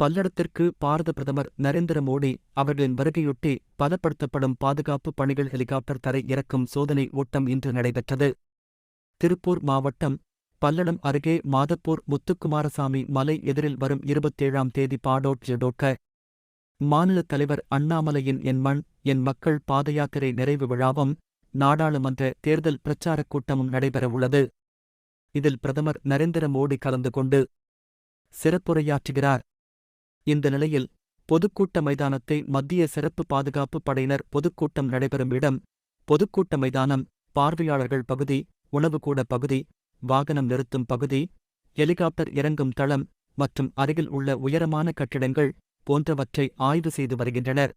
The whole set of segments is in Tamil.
பல்லடத்திற்கு பாரத பிரதமர் நரேந்திர மோடி அவர்களின் வருகையொட்டி பலப்படுத்தப்படும் பாதுகாப்பு பணிகள் ஹெலிகாப்டர் தரை இறக்கும் சோதனை ஓட்டம் இன்று நடைபெற்றது. திருப்பூர் மாவட்டம் பல்லடம் அருகே மாதப்பூர் முத்துக்குமாரசாமி மலை எதிரில் வரும் இருபத்தேழாம் தேதி பாடோட் ஜெடோட்க. மாநில தலைவர் அண்ணாமலையின் என் மண் என் மக்கள் பாதயாத்திரை நிறைவு விழாவும் நாடாளுமன்ற தேர்தல் பிரச்சாரக் கூட்டமும் நடைபெறவுள்ளது. இதில் பிரதமர் நரேந்திர மோடி கலந்து கொண்டு சிறப்புரையாற்றுகிறார். இந்த நிலையில் பொதுக்கூட்ட மைதானத்தை மத்திய சிறப்பு பாதுகாப்பு படையினர் பொதுக்கூட்டம் நடைபெறும் இடம் பொதுக்கூட்ட மைதானம் பார்வையாளர்கள் பகுதி உணவுக்கூட பகுதி வாகனம் நிறுத்தும் பகுதி ஹெலிகாப்டர் இறங்கும் தளம் மற்றும் அருகில் உள்ள உயரமான கட்டிடங்கள் போன்றவற்றை ஆய்வு செய்து வருகின்றனர்.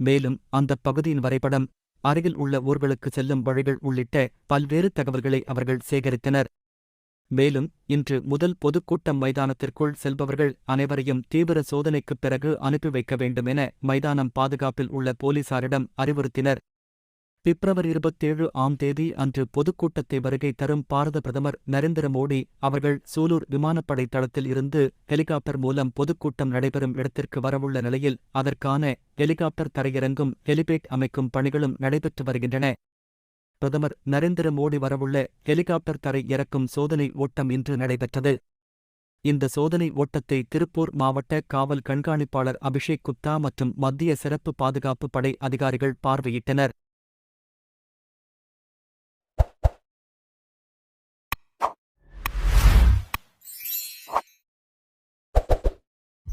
மேலும் அந்தப் பகுதியின் வரைபடம் அருகில் உள்ள ஊர்களுக்கு செல்லும் வழிகள் உள்ளிட்ட பல்வேறு தகவல்களை அவர்கள் சேகரித்தனர். மேலும் இன்று முதல் பொதுக்கூட்டம் மைதானத்திற்குள் செல்பவர்கள் அனைவரையும் தீவிர சோதனைக்குப் பிறகு அனுப்பி வைக்க வேண்டும் என மைதானம் பாதுகாப்பில் உள்ள போலீசாரிடம் அறிவுறுத்தினர். பிப்ரவரி இருபத்தேழு ஆம் தேதி அன்று பொதுக்கூட்டத்தை வருகை தரும் பாரத பிரதமர் நரேந்திர மோடி அவர்கள் சூலூர் விமானப்படை தளத்தில் இருந்து ஹெலிகாப்டர் மூலம் பொதுக்கூட்டம் நடைபெறும் இடத்திற்கு வரவுள்ள நிலையில் அதற்கான ஹெலிகாப்டர் தரையிறங்கும் ஹெலிபேட் அமைக்கும் பணிகளும் நடைபெற்று வருகின்றன. பிரதமர் நரேந்திர மோடி வரவுள்ள ஹெலிகாப்டர் தரை இறக்கும் சோதனை ஓட்டம் இன்று நடைபெற்றது. இந்த சோதனை ஓட்டத்தை திருப்பூர் மாவட்ட காவல் கண்காணிப்பாளர் அபிஷேக் குப்தா மற்றும் மத்திய சிறப்பு பாதுகாப்பு படை அதிகாரிகள் பார்வையிட்டனர்.